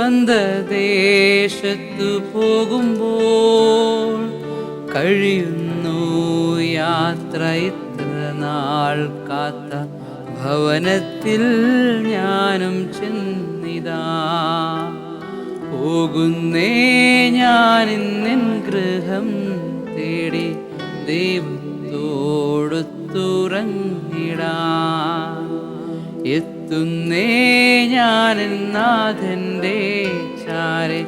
സ്വന്ത ദേശത്തു പോകുമ്പോൾ കഴിയുന്നു യാത്ര ഇത്ര നാൾ കാത്ത ഭവനത്തിൽ ഞാനും ചെന്നിതാ. പോകുന്നേ ഞാൻ ഇന്നിൻ ഗൃഹം തേടി ദൈവത്തോട് തുറങ്ങിടാ എത്തുന്നേ ഞാൻ നാഥന്റെ ചാരെ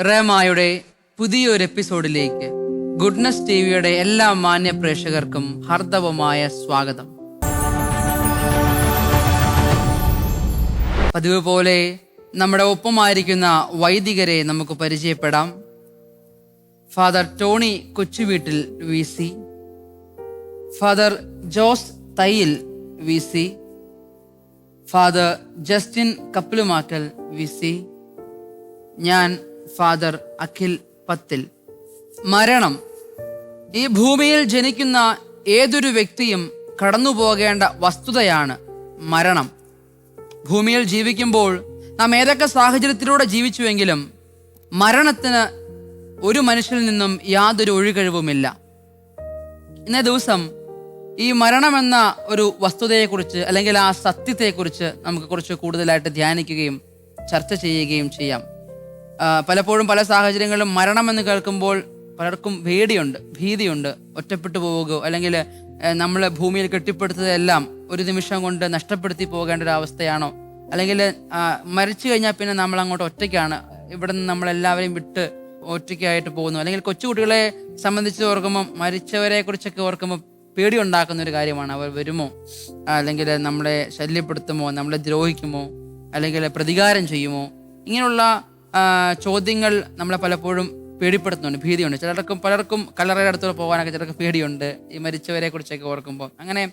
റേമായുടെ പുതിയൊരു എപ്പിസോഡിലേക്ക് ഗുഡ്നസ് ടി വിയുടെ എല്ലാ മാന്യ പ്രേക്ഷകർക്കും ഹർദവമായ സ്വാഗതം. പതിവ് പോലെ നമ്മുടെ ഒപ്പമായിരിക്കുന്ന വൈദികരെ നമുക്ക് പരിചയപ്പെടാം. Father Tony Kochuveettil V C father Jose Thayyil V C father Justin Kappilumakkal V C ഞാൻ ഫാദർ അഖിൽ പത്തിൽ മരണം. ഈ ഭൂമിയിൽ ജനിക്കുന്ന ഏതൊരു വ്യക്തിയും കടന്നു പോകേണ്ട വസ്തുതയാണ് മരണം. ഭൂമിയിൽ ജീവിക്കുമ്പോൾ നാം ഏതൊക്കെ സാഹചര്യത്തിലൂടെ ജീവിച്ചുവെങ്കിലും മരണത്തിന് ഒരു മനുഷ്യനിൽ നിന്നും യാതൊരു ഒഴികഴിവുമില്ല. ഇന്നേ ദിവസം ഈ മരണമെന്ന ഒരു വസ്തുതയെക്കുറിച്ച് അല്ലെങ്കിൽ ആ സത്യത്തെക്കുറിച്ച് നമുക്ക് കുറച്ച് കൂടുതലായിട്ട് ധ്യാനിക്കുകയും ചർച്ച ചെയ്യുകയും ചെയ്യാം. പലപ്പോഴും പല സാഹചര്യങ്ങളിലും മരണമെന്ന് കേൾക്കുമ്പോൾ പലർക്കും പേടിയുണ്ട് ഭീതിയുണ്ട്. ഒറ്റപ്പെട്ടു പോവുകയോ അല്ലെങ്കിൽ നമ്മൾ ഭൂമിയിൽ കെട്ടിപ്പടുത്തതെല്ലാം ഒരു നിമിഷം കൊണ്ട് നഷ്ടപ്പെടുത്തി പോകേണ്ട ഒരു അവസ്ഥയാണോ? അല്ലെങ്കിൽ മരിച്ചു കഴിഞ്ഞാൽ പിന്നെ നമ്മൾ അങ്ങോട്ട് ഒറ്റയ്ക്കാണ്. ഇവിടെ നിന്ന് നമ്മളെല്ലാവരെയും വിട്ട് ഒറ്റയ്ക്കായിട്ട് പോകുന്നു. അല്ലെങ്കിൽ കൊച്ചുകുട്ടികളെ സംബന്ധിച്ച് ഓർക്കുമ്പോൾ മരിച്ചവരെ കുറിച്ചൊക്കെ ഓർക്കുമ്പോൾ പേടി ഉണ്ടാക്കുന്ന ഒരു കാര്യമാണ്. അവർ വരുമോ? അല്ലെങ്കിൽ നമ്മളെ ശല്യപ്പെടുത്തുമോ? നമ്മളെ ദ്രോഹിക്കുമോ? അല്ലെങ്കിൽ പ്രതികാരം ചെയ്യുമോ? ഇങ്ങനെയുള്ള ചോദ്യങ്ങൾ നമ്മളെ പലപ്പോഴും പേടിപ്പെടുത്തുന്നുണ്ട് ഭീതിയുണ്ട്. ചിലർക്കും പലർക്കും കല്ലറയുടെ അടുത്തോടെ പോകാനൊക്കെ ചിലർക്ക് പേടിയുണ്ട്. ഈ മരിച്ചവരെ കുറിച്ചൊക്കെ ഓർക്കുമ്പോൾ അങ്ങനെ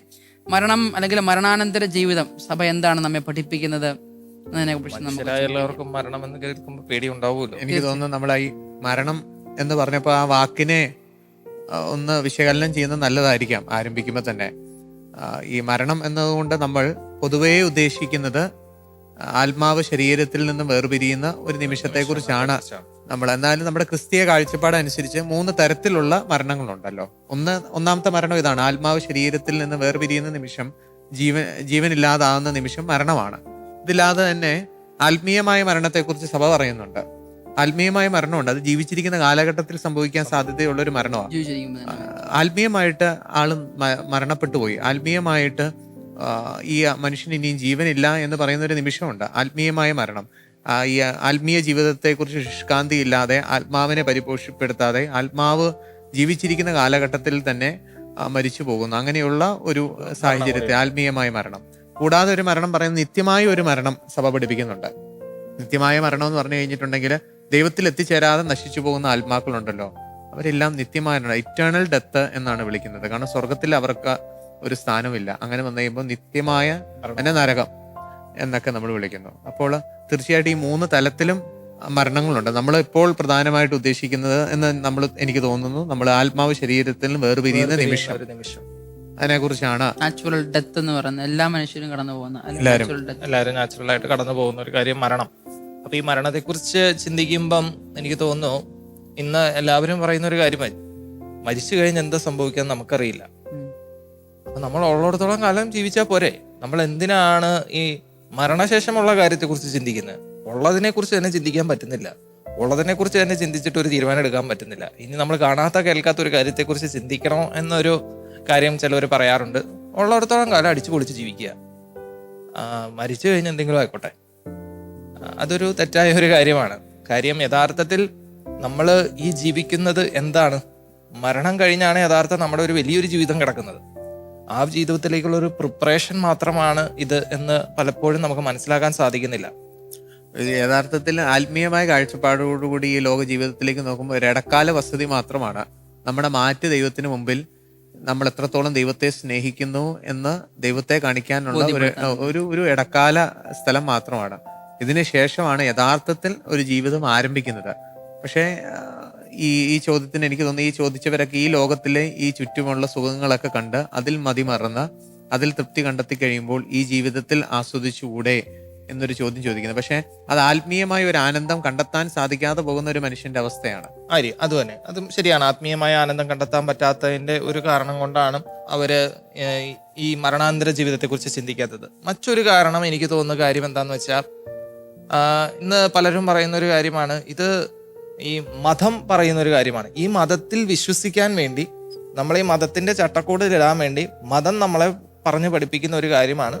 മരണം അല്ലെങ്കിൽ മരണാനന്തര ജീവിതം സഭ എന്താണ് നമ്മെ പഠിപ്പിക്കുന്നത് എന്നതിനെ കുറിച്ച് നമുക്ക് എല്ലാവർക്കും മരണം എന്ന് കേൾക്കുമ്പോൾ പേടി ഉണ്ടാവുമല്ലോ എനിക്ക് തോന്നുന്നു നമ്മൾ ഈ മരണം എന്ന് പറഞ്ഞപ്പോൾ ആ വാക്കിനെ ഒന്ന് വിശകലനം ചെയ്യുന്നത് നല്ലതായിരിക്കാം ആരംഭിക്കുമ്പോൾ തന്നെ. ഈ മരണം എന്നതുകൊണ്ട് നമ്മൾ പൊതുവേ ഉദ്ദേശിക്കുന്നത് ആത്മാവ് ശരീരത്തിൽ നിന്ന് വേർപിരിയുന്ന ഒരു നിമിഷത്തെക്കുറിച്ചാണ് നമ്മൾ. എന്നാലും നമ്മുടെ ക്രിസ്തീയ കാഴ്ചപ്പാട് അനുസരിച്ച് മൂന്ന് തരത്തിലുള്ള മരണങ്ങളുണ്ടല്ലോ. ഒന്ന് ഒന്നാമത്തെ മരണം ഇതാണ്. ആത്മാവ് ശരീരത്തിൽ നിന്ന് വേർപിരിയുന്ന നിമിഷം ജീവൻ ജീവനില്ലാതാകുന്ന നിമിഷം മരണമാണ്. ഇതില്ലാതെ തന്നെ ആത്മീയമായ മരണത്തെക്കുറിച്ച് സഭ പറയുന്നുണ്ട്. ആത്മീയമായ മരണമുണ്ട്. അത് ജീവിച്ചിരിക്കുന്ന കാലഘട്ടത്തിൽ സംഭവിക്കാൻ സാധ്യതയുള്ള ഒരു മരണമാണ് ആത്മീയമായിട്ട് ആൾ മരണപ്പെട്ടു പോയി ആത്മീയമായിട്ട് ഈ മനുഷ്യന് ഇനിയും ജീവനില്ല എന്ന് പറയുന്ന ഒരു നിമിഷമുണ്ട്. ആത്മീയമായ മരണം. ഈ ആത്മീയ ജീവിതത്തെക്കുറിച്ച് ശുഷ്കാന്തി ഇല്ലാതെ ആത്മാവിനെ പരിപോഷിപ്പെടുത്താതെ ആത്മാവ് ജീവിച്ചിരിക്കുന്ന കാലഘട്ടത്തിൽ തന്നെ മരിച്ചു പോകുന്നു. അങ്ങനെയുള്ള ഒരു സാഹചര്യത്തെ ആത്മീയമായ മരണം. കൂടാതെ ഒരു മരണം പറയുന്നത് നിത്യമായ ഒരു മരണം സഭ പഠിപ്പിക്കുന്നുണ്ട്. നിത്യമായ മരണം എന്ന് പറഞ്ഞു കഴിഞ്ഞിട്ടുണ്ടെങ്കിൽ ദൈവത്തിൽ എത്തിച്ചേരാതെ നശിച്ചു പോകുന്ന ആത്മാക്കളുണ്ടല്ലോ. അവരെല്ലാം നിത്യമായ ഇറ്റേണൽ ഡെത്ത് എന്നാണ് വിളിക്കുന്നത്. കാരണം സ്വർഗത്തിൽ അവർക്ക് ഒരു സ്ഥാനമില്ല. അങ്ങനെ വന്നു കഴിയുമ്പോൾ നിത്യമായ എന്നെ നരകം എന്നൊക്കെ നമ്മൾ വിളിക്കുന്നു. അപ്പോൾ തീർച്ചയായിട്ടും ഈ മൂന്ന് തലത്തിലും മരണങ്ങളുണ്ട്. നമ്മൾ ഇപ്പോൾ പ്രധാനമായിട്ട് ഉദ്ദേശിക്കുന്നത് എന്ന് നമ്മൾ എനിക്ക് തോന്നുന്നു. നമ്മൾ ആത്മാവ് ശരീരത്തിൽ വേർപിരിയുന്ന നിമിഷം. അതിനെ കുറിച്ചാണ് അതിനെക്കുറിച്ചാണ് നാച്ചുറൽ ഡെത്ത് എന്ന് പറയുന്നത്. എല്ലാ മനുഷ്യരും കടന്നു പോകുന്ന എല്ലാവരും നാച്ചുറൽ ആയിട്ട് കടന്നു പോകുന്ന ഒരു കാര്യം മരണം. അപ്പൊ ഈ മരണത്തെക്കുറിച്ച് ചിന്തിക്കുമ്പം എനിക്ക് തോന്നുന്നു ഇന്ന് എല്ലാവരും പറയുന്ന ഒരു കാര്യമായി മരിച്ചു കഴിഞ്ഞ് എന്താ സംഭവിക്കാൻ നമുക്കറിയില്ല. അപ്പൊ നമ്മൾ ഉള്ളിടത്തോളം കാലം ജീവിച്ചാൽ പോരെ. നമ്മൾ എന്തിനാണ് ഈ മരണശേഷമുള്ള കാര്യത്തെക്കുറിച്ച് ചിന്തിക്കുന്നത്? ഉള്ളതിനെ കുറിച്ച് തന്നെ ചിന്തിക്കാൻ പറ്റുന്നില്ല. ഉള്ളതിനെ കുറിച്ച് തന്നെ ചിന്തിച്ചിട്ട് ഒരു തീരുമാനം എടുക്കാൻ പറ്റുന്നില്ല. ഇനി നമ്മൾ കാണാത്ത കേൾക്കാത്ത ഒരു കാര്യത്തെക്കുറിച്ച് ചിന്തിക്കണോ എന്നൊരു കാര്യം ചിലവർ പറയാറുണ്ട്. ഉള്ളിടത്തോളം കാലം അടിച്ചു പൊളിച്ച് ജീവിക്കുക. മരിച്ചു കഴിഞ്ഞ് എന്തെങ്കിലും ആയിക്കോട്ടെ. അതൊരു തെറ്റായ ഒരു കാര്യമാണ്. കാര്യം യഥാർത്ഥത്തിൽ നമ്മൾ ഈ ജീവിക്കുന്നത് എന്താണ്? മരണം കഴിഞ്ഞാണ് യഥാർത്ഥം നമ്മുടെ ഒരു വലിയൊരു ജീവിതം കിടക്കുന്നത്. ആ ജീവിതത്തിലേക്കുള്ള ഒരു പ്രിപ്പറേഷൻ മാത്രമാണ് ഇത് എന്ന് പലപ്പോഴും നമുക്ക് മനസ്സിലാക്കാൻ സാധിക്കുന്നില്ല. യഥാർത്ഥത്തിൽ ആത്മീയമായ കാഴ്ചപ്പാടോടുകൂടി ഈ ലോക ജീവിതത്തിലേക്ക് നോക്കുമ്പോൾ ഒരു ഇടക്കാല വസതി മാത്രമാണ്. നമ്മുടെ മാറ്റ് ദൈവത്തിന് മുമ്പിൽ നമ്മൾ എത്രത്തോളം ദൈവത്തെ സ്നേഹിക്കുന്നു എന്ന് ദൈവത്തെ കാണിക്കാനുള്ള ഒരു ഒരു ഇടക്കാല സ്ഥലം മാത്രമാണ്. ഇതിന് ശേഷമാണ് യഥാർത്ഥത്തിൽ ഒരു ജീവിതം ആരംഭിക്കുന്നത്. പക്ഷേ ഈ ഈ ചോദ്യത്തിന് എനിക്ക് തോന്നുന്നു ഈ ചോദിച്ചവരൊക്കെ ഈ ലോകത്തിലെ ഈ ചുറ്റുമുള്ള സുഖങ്ങളൊക്കെ കണ്ട് അതിൽ മതിമറന്ന് അതിൽ തൃപ്തി കണ്ടെത്തി കഴിയുമ്പോൾ ഈ ജീവിതത്തിൽ ആസ്വദിച്ചുകൂടെ എന്നൊരു ചോദ്യം ചോദിക്കുന്നത് പക്ഷേ അത് ആത്മീയമായ ഒരു ആനന്ദം കണ്ടെത്താൻ സാധിക്കാതെ പോകുന്ന ഒരു മനുഷ്യന്റെ അവസ്ഥയാണ്. ആര്യ അത് തന്നെ. അതും ശരിയാണ്. ആത്മീയമായ ആനന്ദം കണ്ടെത്താൻ പറ്റാത്തതിന്റെ ഒരു കാരണം കൊണ്ടാണ് അവർ ഈ മരണാന്തര ജീവിതത്തെക്കുറിച്ച് ചിന്തിക്കാത്തത്. മറ്റൊരു കാരണം എനിക്ക് തോന്നുന്ന കാര്യം എന്താന്ന് വെച്ചാൽ ഇന്ന് പലരും പറയുന്ന ഒരു കാര്യമാണ്. ഇത് ഈ മതം പറയുന്ന ഒരു കാര്യമാണ്. ഈ മതത്തിൽ വിശ്വസിക്കാൻ വേണ്ടി നമ്മൾ ഈ മതത്തിന്റെ ചട്ടക്കൂടിൽ ഇടാൻ വേണ്ടി മതം നമ്മളെ പറഞ്ഞു പഠിപ്പിക്കുന്ന ഒരു കാര്യമാണ്.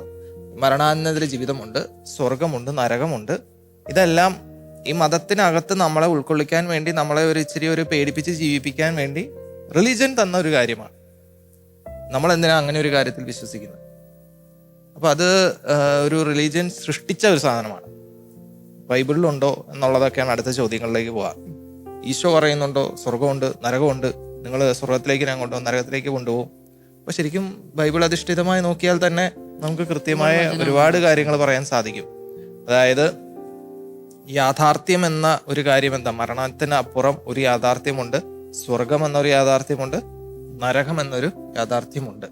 മരണാനന്തര ജീവിതമുണ്ട് സ്വർഗമുണ്ട് നരകമുണ്ട്. ഇതെല്ലാം ഈ മതത്തിനകത്ത് നമ്മളെ ഉൾക്കൊള്ളിക്കാൻ വേണ്ടി നമ്മളെ ഒരു ഇച്ചിരി ഒരു പേടിപ്പിച്ച് ജീവിപ്പിക്കാൻ വേണ്ടി റിലീജൻ തന്ന ഒരു കാര്യമാണ്. നമ്മൾ എന്തിനാ അങ്ങനെ ഒരു കാര്യത്തിൽ വിശ്വസിക്കുന്നത്? അപ്പൊ അത് ഒരു റിലീജിയൻ സൃഷ്ടിച്ച ഒരു സാധനമാണ്. ബൈബിളിലുണ്ടോ എന്നുള്ളതൊക്കെയാണ് അടുത്ത ചോദ്യങ്ങളിലേക്ക് പോവാ. ഈശോ പറയുന്നുണ്ടോ? സ്വർഗമുണ്ട് നരകമുണ്ട്. നിങ്ങൾ സ്വർഗത്തിലേക്ക് ഞാൻ കൊണ്ടുപോകും നരകത്തിലേക്ക് കൊണ്ടുപോകും. അപ്പൊ ശരിക്കും ബൈബിൾ അധിഷ്ഠിതമായി നോക്കിയാൽ തന്നെ നമുക്ക് കൃത്യമായ ഒരുപാട് കാര്യങ്ങൾ പറയാൻ സാധിക്കും. അതായത് യാഥാർത്ഥ്യം എന്ന ഒരു കാര്യം എന്താ? മരണത്തിന് അപ്പുറം ഒരു യാഥാർത്ഥ്യമുണ്ട് സ്വർഗം എന്നൊരു യാഥാർത്ഥ്യമുണ്ട് നരകം എന്നൊരു യാഥാർത്ഥ്യമുണ്ട്.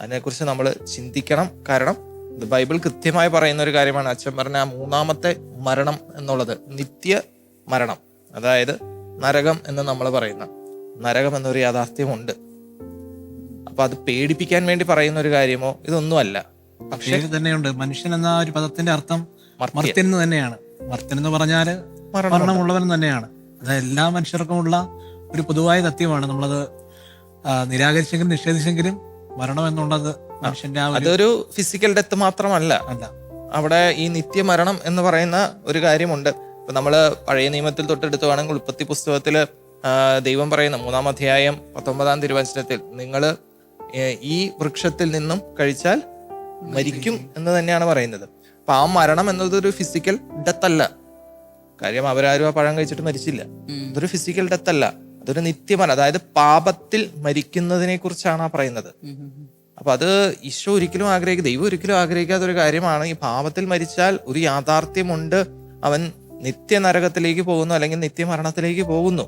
അതിനെക്കുറിച്ച് നമ്മൾ ചിന്തിക്കണം. കാരണം ഇത് ബൈബിൾ കൃത്യമായി പറയുന്ന ഒരു കാര്യമാണ്. അച്ഛൻ പറഞ്ഞ ആ മൂന്നാമത്തെ മരണം എന്നുള്ളത് നിത്യ മരണം. അതായത് നരകം എന്ന് നമ്മൾ പറയുന്ന നരകം എന്നൊരു യാഥാർത്ഥ്യമുണ്ട്. അപ്പൊ അത് പേടിപ്പിക്കാൻ വേണ്ടി പറയുന്ന ഒരു കാര്യമോ? ഇതൊന്നുമല്ല. പക്ഷേ തന്നെയുണ്ട്. മനുഷ്യൻ എന്ന ഒരു പദത്തിന്റെ അർത്ഥം മർത്യൻ. തന്നെയാണ്. മർത്യൻ എന്ന് പറഞ്ഞാൽ. മരണമുള്ളവൻ. തന്നെയാണ്. അത് എല്ലാ മനുഷ്യർക്കുമുള്ള ഒരു പൊതുവായ സത്യമാണ് നമ്മളത് നിരാകരിച്ചെങ്കിലും നിഷേധിച്ചെങ്കിലും മരണം എന്നുള്ളത് മനുഷ്യന്റെ ആ ഒരു അതൊരു ഫിസിക്കൽ ഡെത്ത് മാത്രമല്ല. അല്ല. അവിടെ ഈ നിത്യമരണം എന്ന് പറയുന്ന ഒരു കാര്യമുണ്ട്. ഇപ്പൊ നമ്മൾ പഴയ നിയമത്തിൽ തൊട്ടെടുത്തുവാണെങ്കിൽ ഉൽപ്പത്തി പുസ്തകത്തിൽ ആ, ദൈവം പറയുന്ന മൂന്നാം അധ്യായം പത്തൊമ്പതാം തിരുവചനത്തിൽ നിങ്ങൾ ഈ വൃക്ഷത്തിൽ നിന്നും കഴിച്ചാൽ മരിക്കും എന്ന് തന്നെയാണ് പറയുന്നത്. അപ്പൊ ആ മരണം എന്നത് ഒരു ഫിസിക്കൽ ഡെത്ത് അല്ല. കാര്യം അവരാരും ആ പഴം കഴിച്ചിട്ട് മരിച്ചില്ല. അതൊരു ഫിസിക്കൽ ഡെത്ത് അല്ല. അതൊരു നിത്യമരണം. അതായത് പാപത്തിൽ മരിക്കുന്നതിനെ കുറിച്ചാണ് ആ പറയുന്നത്. അപ്പൊ അത് ഈശോ ഒരിക്കലും ആഗ്രഹിക്കുക ദൈവം ഒരിക്കലും ആഗ്രഹിക്കാത്ത ഒരു കാര്യമാണ്. ഈ പാപത്തിൽ മരിച്ചാൽ ഒരു യാഥാർത്ഥ്യമുണ്ട്. അവൻ നിത്യ നരകത്തിലേക്ക് പോകുന്നു അല്ലെങ്കിൽ നിത്യമരണത്തിലേക്ക് പോകുന്നു.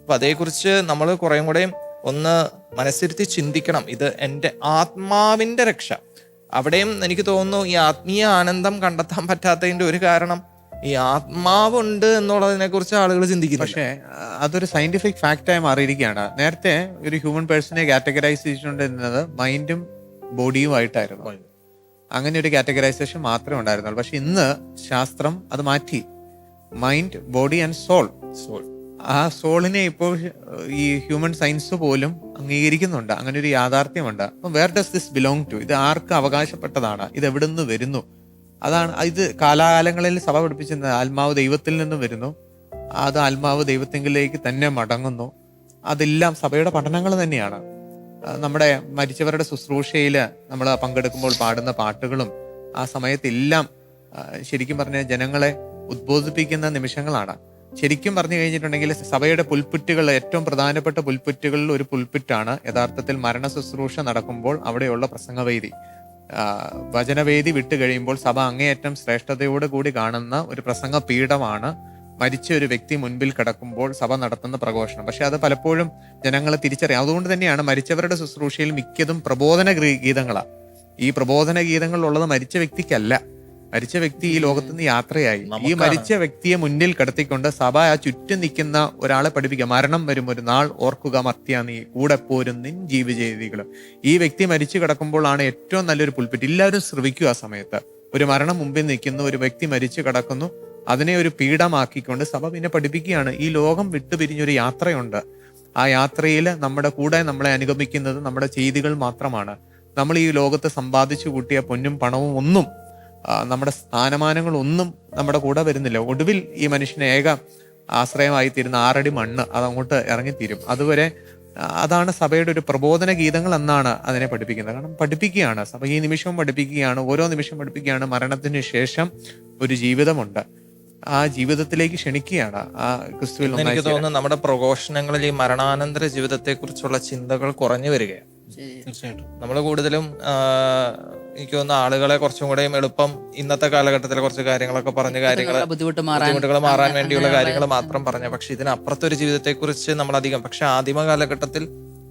അപ്പൊ അതേക്കുറിച്ച് നമ്മൾ കുറേയും കൂടെയും ഒന്ന് മനസ്സിരുത്തി ചിന്തിക്കണം. ഇത് എന്റെ ആത്മാവിന്റെ രക്ഷ. അവിടെയും എനിക്ക് തോന്നുന്നു ഈ ആത്മീയ ആനന്ദം കണ്ടെത്താൻ പറ്റാത്തതിന്റെ ഒരു കാരണം ഈ ആത്മാവുണ്ട് എന്നുള്ളതിനെ കുറിച്ച് ആളുകൾ ചിന്തിക്കുന്നു പക്ഷേ അതൊരു സയന്റിഫിക് ഫാക്റ്റായി മാറിയിരിക്കുകയാണ്. നേരത്തെ ഒരു ഹ്യൂമൻ പേഴ്സണെ കാറ്റഗറൈസ് ചെയ്തിട്ടുണ്ടിരുന്നത് മൈൻഡും ബോഡിയും ആയിട്ടായിരുന്നു. അങ്ങനെ ഒരു കാറ്റഗറൈസേഷൻ മാത്രമേ ഉണ്ടായിരുന്നുള്ളൂ. പക്ഷെ ഇന്ന് ശാസ്ത്രം അത് മാറ്റി. Mind body and soul soul ആ സോളിനെ ഇപ്പോൾ ഈ ഹ്യൂമൻ സയൻസ് പോലും അംഗീകരിക്കുന്നുണ്ട്. അങ്ങനെ ഒരു യാഥാർത്ഥ്യമുണ്ട്. അപ്പം where does this belong to ഇത് ആർക്ക് അവകാശപ്പെട്ടതാണ്? ഇത് എവിടെ നിന്ന് വരുന്നു? അതാണ് ഇത് കാലാകാലങ്ങളിൽ സഭ പഠിപ്പിച്ചിരുന്നത് ആത്മാവ് ദൈവത്തിൽ നിന്നും വരുന്നു. അത് ആത്മാവ് ദൈവത്തെങ്കിലേക്ക് തന്നെ മടങ്ങുന്നു. അതെല്ലാം സഭയുടെ പഠനങ്ങൾ തന്നെയാണ്. നമ്മുടെ മരിച്ചവരുടെ ശുശ്രൂഷയിൽ നമ്മൾ പങ്കെടുക്കുമ്പോൾ പാടുന്ന പാട്ടുകളും ആ സമയത്തെല്ലാം ശരിക്കും പറഞ്ഞ ജനങ്ങളെ ഉദ്ബോധിപ്പിക്കുന്ന നിമിഷങ്ങളാണ്. ശരിക്കും പറഞ്ഞു കഴിഞ്ഞിട്ടുണ്ടെങ്കിൽ സഭയുടെ പുൽപ്പുറ്റുകൾ ഏറ്റവും പ്രധാനപ്പെട്ട പുൽപ്പുറ്റുകളിൽ ഒരു പുൽപ്പുറ്റാണ് യഥാർത്ഥത്തിൽ മരണ ശുശ്രൂഷ നടക്കുമ്പോൾ അവിടെയുള്ള പ്രസംഗവേദി. വചനവേദി വിട്ടു കഴിയുമ്പോൾ സഭ അങ്ങേയറ്റം ശ്രേഷ്ഠതയോട് കൂടി കാണുന്ന ഒരു പ്രസംഗ പീഠമാണ്. മരിച്ച ഒരു വ്യക്തി മുൻപിൽ കിടക്കുമ്പോൾ സഭ നടത്തുന്ന പ്രഘോഷണം. പക്ഷെ അത് പലപ്പോഴും ജനങ്ങളെ തിരിച്ചറിയാം. അതുകൊണ്ട് തന്നെയാണ് മരിച്ചവരുടെ ശുശ്രൂഷയിൽ മിക്കതും പ്രബോധന ഗീതങ്ങളാണ് ഗീതങ്ങളാ. ഈ പ്രബോധന ഗീതങ്ങളിലുള്ളത് മരിച്ച വ്യക്തിക്കല്ല. മരിച്ച വ്യക്തി ഈ ലോകത്ത് നിന്ന് യാത്രയായി. ഈ മരിച്ച വ്യക്തിയെ മുന്നിൽ കിടത്തിക്കൊണ്ട് സഭ ആ ചുറ്റും നിൽക്കുന്ന ഒരാളെ പഠിപ്പിക്കുക. മരണം വരും ഒരു നാൾ ഓർക്കുക മർത്യ നീ. കൂടെ പോരും നിൻ ജീവിചെയ്തികളും ഈ വ്യക്തി മരിച്ചു കിടക്കുമ്പോഴാണ് ഏറ്റവും നല്ലൊരു പുൽപ്പിറ്റ് എല്ലാവരും ശ്രവിക്കുക ആ സമയത്ത്. ഒരു മരണം മുമ്പിൽ നിൽക്കുന്നു ഒരു വ്യക്തി മരിച്ചു കിടക്കുന്നു. അതിനെ ഒരു പീഠമാക്കിക്കൊണ്ട് സഭ പിന്നെ പഠിപ്പിക്കുകയാണ്. ഈ ലോകം വിട്ടുപിരിഞ്ഞൊരു യാത്രയുണ്ട്. ആ യാത്രയിൽ നമ്മുടെ കൂടെ നമ്മളെ അനുഗമിക്കുന്നത് നമ്മുടെ ചെയ്തികൾ മാത്രമാണ്. നമ്മൾ ഈ ലോകത്ത് സമ്പാദിച്ചു കൂട്ടിയ പൊന്നും പണവും ഒന്നും നമ്മുടെ സ്ഥാനമാനങ്ങളൊന്നും നമ്മുടെ കൂടെ വരുന്നില്ല. ഒടുവിൽ ഈ മനുഷ്യന് ഏക ആശ്രയമായി തീരുന്ന ആറടി മണ്ണ് അതങ്ങോട്ട് ഇറങ്ങിത്തീരും. അതുവരെ അതാണ് സഭയുടെ ഒരു പ്രബോധന ഗീതങ്ങൾ എന്നാണ് അതിനെ പഠിപ്പിക്കുന്നത്. കാരണം പഠിപ്പിക്കുകയാണ്. സഭ ഈ നിമിഷവും പഠിപ്പിക്കുകയാണ്. ഓരോ നിമിഷവും പഠിപ്പിക്കുകയാണ്. മരണത്തിന് ശേഷം ഒരു ജീവിതമുണ്ട്. ആ ജീവിതത്തിലേക്ക് ക്ഷണിക്കുകയാണ്. ആ ക്രിസ്തുവിൽ എനിക്ക് തോന്നുന്നു നമ്മുടെ പ്രഘോഷണങ്ങളിൽ ഈ മരണാനന്തര ജീവിതത്തെ കുറിച്ചുള്ള ചിന്തകൾ കുറഞ്ഞു വരികയാണ്. തീർച്ചയായിട്ടും. നമ്മൾ കൂടുതലും എനിക്ക് തോന്നുന്നു ആളുകളെ കുറച്ചും കൂടെയും എളുപ്പം ഇന്നത്തെ കാലഘട്ടത്തിലെ കുറച്ച് കാര്യങ്ങളൊക്കെ പറഞ്ഞ കാര്യങ്ങൾ ബുദ്ധിമുട്ടുകൾ മാറാൻ വേണ്ടിയുള്ള കാര്യങ്ങൾ മാത്രം പറഞ്ഞു. പക്ഷെ ഇതിനപ്പുറത്തൊരു ജീവിതത്തെക്കുറിച്ച് നമ്മൾ അധികം പക്ഷെ ആദിമ കാലഘട്ടത്തിൽ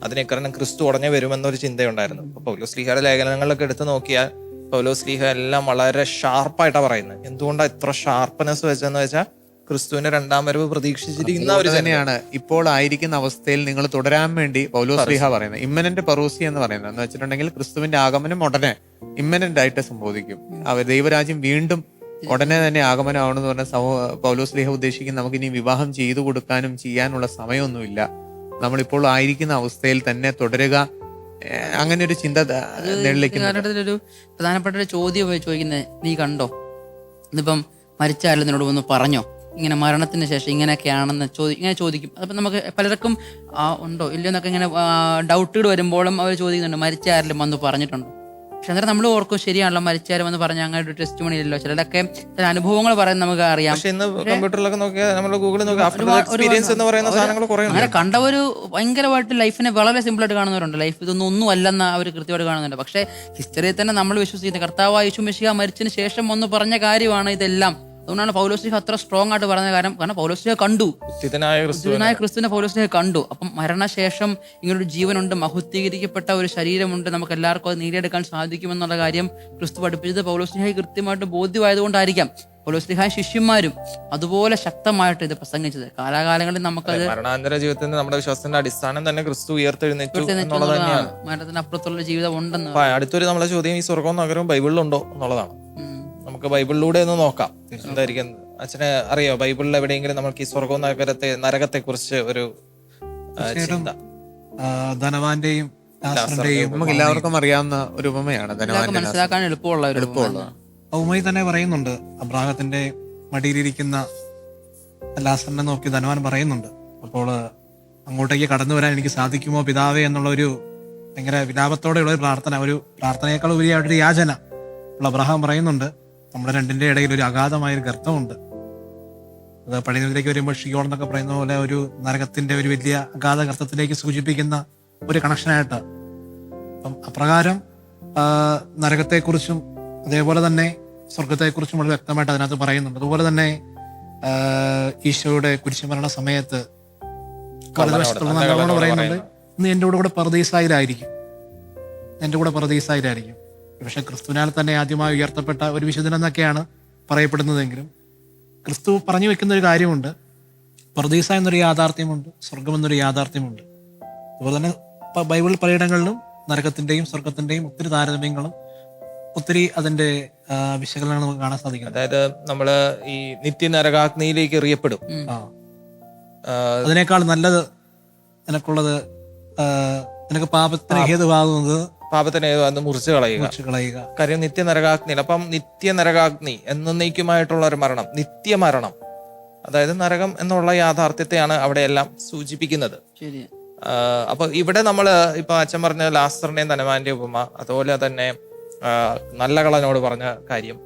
അതിനെക്കാരണം ക്രിസ്തു ഉടനെ വരുമെന്നൊരു ചിന്തയുണ്ടായിരുന്നു. അപ്പൊ പൗലോസ് ലീഹയുടെ ലേഖനങ്ങളിലൊക്കെ എടുത്തു നോക്കിയാൽ പൗലോസ് സ്ലീഹ എല്ലാം വളരെ ഷാർപ്പായിട്ടാണ് പറയുന്നത്. എന്തുകൊണ്ടാണ് ഇത്ര ഷാർപ്പ്നെസ് വെച്ചെന്ന് വെച്ചാൽ ക്രിസ്തുവിന്റെ രണ്ടാം വരവ് പ്രതീക്ഷിച്ചിരിക്കുന്ന ഒരു തന്നെയാണ് ഇപ്പോൾ ആയിരിക്കുന്ന അവസ്ഥയിൽ നിങ്ങൾ തുടരാൻ വേണ്ടി പൗലോ ലീഹ പറയുന്നത്. ഇമ്മനന്റ് പറൂസി എന്ന് പറയുന്നത്. എന്ന് വെച്ചിട്ടുണ്ടെങ്കിൽ ക്രിസ്തുവിന്റെ ആഗമനം ഉടനെ ഇമ്മനന്റ് ആയിട്ട് സംഭവിക്കും. അവർ ദൈവരാജ്യം വീണ്ടും ഉടനെ തന്നെ ആഗമനമാണെന്ന് പറഞ്ഞ സമൂഹ പൗലോസ് സ്ലീഹ ഉദ്ദേശിക്കുന്ന നമുക്ക് ഇനി വിവാഹം ചെയ്തു കൊടുക്കാനും ചെയ്യാനുള്ള സമയമൊന്നുമില്ല. നമ്മളിപ്പോൾ ആയിരിക്കുന്ന അവസ്ഥയിൽ തന്നെ തുടരുക അങ്ങനെ ഒരു ചിന്ത ഒരു പ്രധാനപ്പെട്ട ഒരു ചോദ്യം ചോദിക്കുന്നത് നീ കണ്ടോ? ഇന്നിപ്പം മരിച്ചാലും നിന്നോട് ഒന്ന് പറഞ്ഞോ? ഇങ്ങനെ മരണത്തിന് ശേഷം ഇങ്ങനെയൊക്കെയാണെന്ന് ചോദി ഇങ്ങനെ ചോദിക്കും. അപ്പം നമുക്ക് പലർക്കും ആ ഉണ്ടോ? ഇല്ലയോ എന്നൊക്കെ ഇങ്ങനെ ഡൗട്ടുകൾ വരുമ്പോഴും അവർ ചോദിക്കുന്നുണ്ട്. മരിച്ച ആരെങ്കിലും വന്ന് പറഞ്ഞിട്ടുണ്ടോ? പക്ഷെ അന്നേരം നമ്മൾ ഓർക്കും ശരിയാണല്ലോ മരിച്ചാലും വന്ന് പറഞ്ഞ അങ്ങനെ ഒരു ടെസ്റ്റ് മണി ഇല്ലല്ലോ. ചിലരൊക്കെ ചില അനുഭവങ്ങൾ പറയാൻ നമുക്ക് അറിയാം. കമ്പ്യൂട്ടറിലൊക്കെ അങ്ങനെ കണ്ടവര് ഭയങ്കരമായിട്ട് ലൈഫിനെ വളരെ സിമ്പിൾ ആയിട്ട് കാണുന്നവരുണ്ട്. ലൈഫ് ഇതൊന്നും ഒന്നും അല്ലെന്ന് അവർ കൃത്യമായിട്ട് കാണുന്നുണ്ട്. പക്ഷേ ഹിസ്റ്ററിയിൽ തന്നെ നമ്മൾ വിശ്വസിക്കുന്നത് കർത്താവ് യേശു മിശിക മരിച്ചതിന് ശേഷം ഒന്ന് പറഞ്ഞ കാര്യമാണ് ഇതെല്ലാം. അതുകൊണ്ടാണ് പൗലോസ്ലിഹ അത്ര സ്ട്രോങ് ആയിട്ട് പറഞ്ഞ കാരണം കാരണം പൗലോസ്ലിഹ കണ്ടു. ക്രിസ്തുവിനായ ക്രിസ്തുവിനെ. പൗലോസ്ലിഹ കണ്ടു. അപ്പം മരണശേഷം ഇങ്ങനൊരു ജീവനുണ്ട് മഹുദ്ധീകരിക്കപ്പെട്ട ഒരു ശരീരമുണ്ട്. നമുക്ക് എല്ലാവർക്കും അത് നേടിയെടുക്കാൻ സാധിക്കുമെന്നുള്ള കാര്യം ക്രിസ്തു പഠിപ്പിച്ചത് പൗലോസ്ലിഹ കൃത്യമായിട്ട് ബോധ്യമായതുകൊണ്ടായിരിക്കാം. പൗലോസ്ലിഹായ ശിഷ്യന്മാരും അതുപോലെ ശക്തമായിട്ട് ഇത് പ്രസംഗിച്ചത്. കാലാകാലങ്ങളിൽ നമുക്കത് മരണാന്തര ജീവിതത്തിന്റെ നമ്മുടെ വിശ്വാസത്തിന്റെ അടിസ്ഥാനം തന്നെ ക്രിസ്തു ഉയർത്തെഴുന്നേറ്റു മരണത്തിന് അപ്പുറത്തുള്ള. ജീവിതം ഉണ്ടെന്ന് അടുത്തൊരു നമ്മുടെ ചോദ്യം ഈ സ്വർഗവും നഗരവും ബൈബിളിലുണ്ടോ എന്നുള്ളതാണ്. നമുക്ക് ബൈബിളിലൂടെ ഒന്ന് നോക്കാം. എന്തായിരിക്കും? അച്ഛനെ അറിയോ? ബൈബിളിൽ എവിടെയെങ്കിലും നമുക്ക് ഈ സ്വർഗവും നഗരത്തെ നരകത്തെ കുറിച്ച് ഒരു ചിന്ത? ധനവാന്റെയും നമുക്ക് എല്ലാവർക്കും അറിയാവുന്ന ഒരു ഉപമയാണ് മനസ്സിലാക്കാൻ എളുപ്പമുള്ള ഒരു എളുപ്പമുള്ളതാണ്. ഔമായി തന്നെ പറയുന്നുണ്ട്. അബ്രാഹത്തിന്റെ മടിയിലിരിക്കുന്ന ലാസറിനെ നോക്കി ധനവാൻ പറയുന്നുണ്ട്. അപ്പോൾ അങ്ങോട്ടേക്ക് കടന്നു വരാൻ എനിക്ക് സാധിക്കുമോ പിതാവേ എന്നുള്ള ഒരു ഭയങ്കര വിലാപത്തോടെയുള്ള ഒരു പ്രാർത്ഥന ഒരു പ്രാർത്ഥനയേക്കാൾ ഉപരിയായിട്ടൊരു യാചന. അബ്രഹാം പറയുന്നുണ്ട് നമ്മുടെ രണ്ടിന്റെ ഇടയിൽ ഒരു അഗാധമായ ഒരു ഗർത്തമുണ്ട്. അത് പഴയതിലേക്ക് വരുമ്പോൾ ഷിയോൾ എന്നൊക്കെ പറയുന്ന പോലെ ഒരു നരകത്തിന്റെ ഒരു വലിയ അഗാധ ഗർത്തത്തിലേക്ക് സൂചിപ്പിക്കുന്ന ഒരു കണക്ഷനായിട്ട് അപ്പം അപ്രകാരം നരകത്തെക്കുറിച്ചും അതേപോലെ തന്നെ സ്വർഗത്തെക്കുറിച്ചും വളരെ വ്യക്തമായിട്ട് അതിനകത്ത് പറയുന്നുണ്ട്. അതുപോലെ തന്നെ ഈശോയുടെ കുരിശുമരണ സമയത്ത് വലതുവശത്തുള്ള നല്ല നല്ലവണ്ണം പറയുന്നുണ്ട്. പറയുന്നു. ഇന്ന് എന്റെ കൂടെ കൂടെ പറദീസായിലായിരിക്കും എന്റെ കൂടെ പറദീസായിലായിരിക്കും പക്ഷെ ക്രിസ്തുവിനാൽ തന്നെ ആദ്യമായി ഉയർത്തപ്പെട്ട ഒരു വിശുദ്ധൻ എന്നൊക്കെയാണ് പറയപ്പെടുന്നതെങ്കിലും ക്രിസ്തു പറഞ്ഞു വെക്കുന്ന ഒരു കാര്യമുണ്ട്. പ്രദീസ എന്നൊരു യാഥാർത്ഥ്യമുണ്ട് സ്വർഗം എന്നൊരു യാഥാർത്ഥ്യമുണ്ട്. അതുപോലെ തന്നെ ബൈബിൾ പലയിടങ്ങളിലും നരകത്തിന്റെയും സ്വർഗത്തിന്റെയും ഒത്തിരി താരതമ്യങ്ങളും ഒത്തിരി അതിന്റെ വിശകലനങ്ങളും വിശകലനങ്ങൾ നമുക്ക് കാണാൻ സാധിക്കും. അതായത് നമ്മൾ ഈ നിത്യ നരകാഗ്നിയിലേക്ക് എറിയപ്പെടും അതിനേക്കാൾ നല്ലത് നിനക്കുള്ളത് നിനക്ക് പാപത്തിന് ഹേതുവാകുന്നത് പാപത്തിനെ അത് മുറിച്ചു കളയുക. മുറിച്ച് കളയുക. കാര്യം നിത്യ നരകാഗ്നി അപ്പം നിത്യ നരകാഗ്നി എന്നേക്കുമായിട്ടുള്ള ഒരു മരണം നിത്യമരണം. അതായത് നരകം എന്നുള്ള യാഥാർത്ഥ്യത്തെയാണ് അവിടെയെല്ലാം സൂചിപ്പിക്കുന്നത്. അപ്പൊ ഇവിടെ നമ്മൾ ഇപ്പൊ അച്ഛൻ പറഞ്ഞ ലാസ്റ്ററിന്റെയും തനമാന്റെ ഉപമ അതുപോലെ തന്നെ നല്ല കളനോട് പറഞ്ഞ കാര്യം.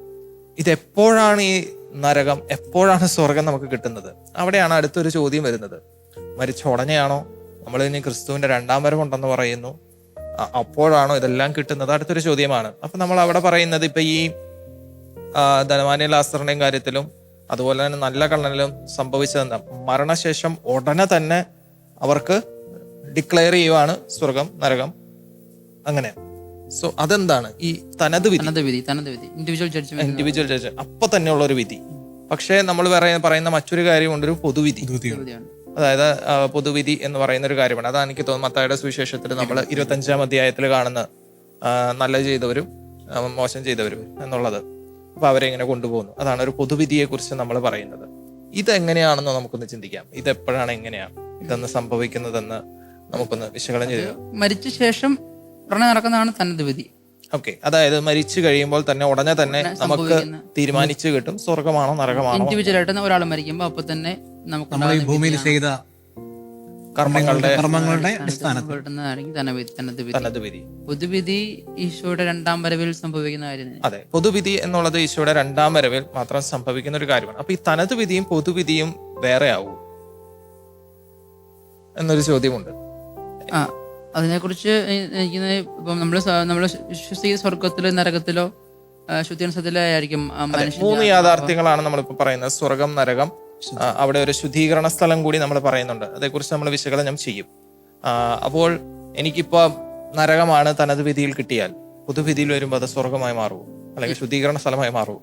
ഇതെപ്പോഴാണ് ഈ നരകം എപ്പോഴാണ് സ്വർഗം നമുക്ക് കിട്ടുന്നത്? അവിടെയാണ് അടുത്തൊരു ചോദ്യം വരുന്നത്. മരിച്ച ഉടനെയാണോ? നമ്മൾ ഇനി ക്രിസ്തുവിന്റെ രണ്ടാം വരവുണ്ടെന്ന് പറയുന്നു. അപ്പോഴാണോ ഇതെല്ലാം കിട്ടുന്നത്? അടുത്തൊരു ചോദ്യമാണ്. അപ്പൊ നമ്മൾ അവിടെ പറയുന്നത് ഇപ്പൊ ഈ ധനവാന്യ ലാസ്റ്ററിന്റെയും കാര്യത്തിലും അതുപോലെ തന്നെ നല്ല കള്ളനിലും സംഭവിച്ചതെന്ന് മരണശേഷം ഉടനെ തന്നെ അവർക്ക് ഡിക്ലെയർ ചെയ്യുവാണ് സ്വർഗം നരകം അങ്ങനെ. സോ അതെന്താണ്? ഈ തനത് വിധി. വിധി തനത് വിധി. ഇൻഡിവിജ്വൽ ജഡ്ജ്മെന്റ് ഇൻഡിവിജ്വൽ ജഡ്ജ് അപ്പൊ തന്നെയുള്ള ഒരു വിധി. പക്ഷേ നമ്മൾ പറയുന്ന പറയുന്ന മറ്റൊരു കാര്യമുണ്ട് ഒരു പൊതുവിധി. അതായത് പൊതുവിധി എന്ന് പറയുന്ന ഒരു കാര്യമാണ്. അതാണ് എനിക്ക് തോന്നുന്നു മത്തായുടെ സുവിശേഷത്തിൽ നമ്മൾ ഇരുപത്തഞ്ചാം അധ്യായത്തിൽ കാണുന്ന നല്ല ചെയ്തവരും മോശം ചെയ്തവരും എന്നുള്ളത്. അപ്പൊ അവരെ ഇങ്ങനെ കൊണ്ടുപോകുന്നു. അതാണ് ഒരു പൊതുവിധിയെ കുറിച്ച് നമ്മൾ പറയുന്നത്. ഇതെങ്ങനെയാണെന്ന് നമുക്കൊന്ന് ചിന്തിക്കാം. ഇത് എപ്പോഴാണ് എങ്ങനെയാണ് ഇതെന്ന് സംഭവിക്കുന്നതെന്ന് നമുക്കൊന്ന് വിശകലനം ചെയ്യുക മരിച്ച ശേഷം ഉടനെ നടക്കുന്നതാണ് തന്നത് വിധി ഓക്കെ അതായത് മരിച്ചു കഴിയുമ്പോൾ തന്നെ ഉടനെ തന്നെ നമുക്ക് തീരുമാനിച്ചു കിട്ടും. സ്വർഗമാണോ നരകമാണോ ഇൻഡിവിജ്വൽ ആയിട്ട് ഒരാൾ മരിക്കുമ്പോൾ അപ്പൊ തന്നെ നമുക്ക് നമ്മൾ ഈ ഭൂമിയിൽ ചെയ്ത കർമ്മങ്ങളുടെ കർമ്മങ്ങളുടെ അടിസ്ഥാനത്തിൽ പൊതുവിധി ഈശോയുടെ രണ്ടാം വരവിൽ സംഭവിക്കുന്ന കാര്യം അതെ. പൊതുവിധി എന്നുള്ളത് ഈശോയുടെ രണ്ടാം വരവിൽ മാത്രം സംഭവിക്കുന്ന ഒരു കാര്യമാണ്. അപ്പൊ ഈ തനത് വിധിയും പൊതുവിധിയും വേറെ ആവൂ എന്നൊരു ചോദ്യമുണ്ട്. ആ. അതിനെക്കുറിച്ച് എനിക്ക് ഇപ്പം നമ്മൾ നമ്മൾ വിശ്വസിക്കുന്ന സ്വർഗത്തിലോ നരകത്തിലോ ആ, ശുദ്ധീകരണത്തിലോ ആയിരിക്കും ആ മനുഷ്യന്റെ മൂന്ന് യാഥാർത്ഥ്യങ്ങളാണ് നമ്മളിപ്പോ പറയുന്നത്. സ്വർഗം നരകം അവിടെ ഒരു ശുദ്ധീകരണ സ്ഥലം കൂടി നമ്മൾ പറയുന്നുണ്ട്. അതേക്കുറിച്ച് നമ്മൾ വിശകലനം ചെയ്യും. അപ്പോൾ എനിക്കിപ്പോ നരകമാണ് തനത് വിധിയിൽ കിട്ടിയാൽ പൊതുവിധിയിൽ വരുമ്പോൾ അത് സ്വർഗമായി മാറുമോ? അല്ലെങ്കിൽ ശുദ്ധീകരണ സ്ഥലമായി മാറുമോ?